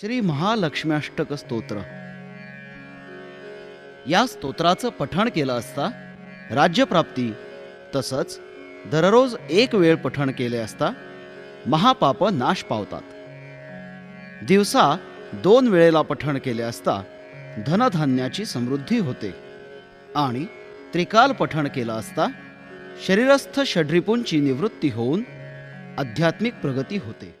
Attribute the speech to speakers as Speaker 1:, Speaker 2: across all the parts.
Speaker 1: श्री महालक्ष्म्याष्टक स्तोत्र. या स्तोत्राचं पठण केलं असता राज्यप्राप्ती तसंच दररोज एक वेळ पठण केले असता महापाप नाश पावतात. दिवसा दोन वेळेला पठण केले असता धनधान्याची समृद्धी होते आणि त्रिकाल पठण केलं असता शरीरस्थ षड्रिपूंची निवृत्ती होऊन आध्यात्मिक प्रगती होते.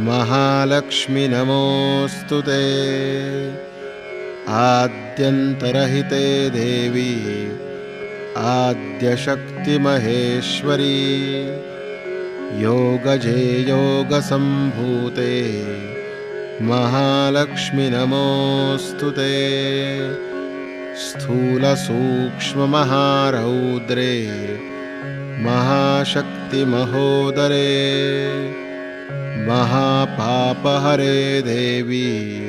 Speaker 2: महालक्ष्मि नमोऽस्तु ते। आद्यन्तरहिते देवी आद्यशक्तिमहेश्वरी योगजे योगसम्भूते महालक्ष्मि नमोऽस्तु ते। स्थूलसूक्ष्ममहारौद्रे महाशक्तिमहोदरे महापापहरे देवी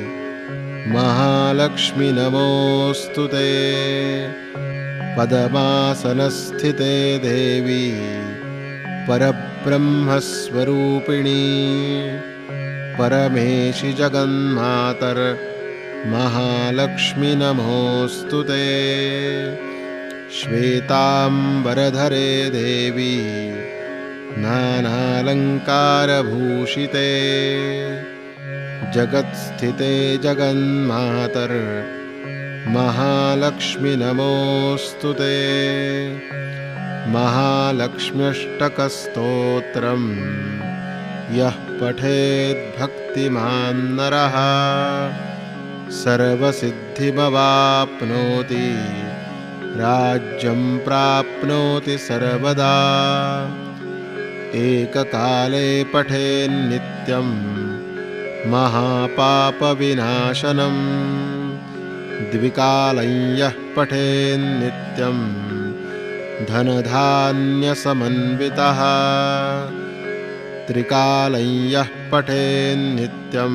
Speaker 2: महालक्ष्मि नमोऽस्तु ते। पदमासनस्थिते देवी परब्रह्मस्वरूपिणी। परमेशि जगन्मातर महालक्ष्मि नमोऽस्तु ते। श्वेताम्बरधरे देवी नानालङ्कारभूषिते। जगत्स्थिते जगन्मातर महालक्ष्मि नमोऽस्तु ते। महालक्ष्म्यष्टकस्तोत्रं यः पठेद्भक्तिमान् नरः। सर्वसिद्धिमवाप्नोति राज्यं प्राप्नोति सर्वदा एककाले पठेन्नित्यं महापापविनाशनम् द्विकालं पठेन्नित्यं धनधान्यसमन्वितः त्रिकालं पठेन्नित्यं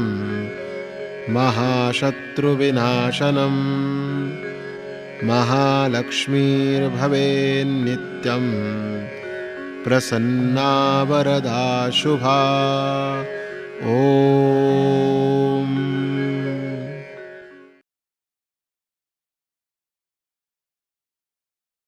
Speaker 2: महाशत्रुविनाशनम् महालक्ष्मीर्भवेन्नित्यं प्रसन्ना वरदा शुभा ओ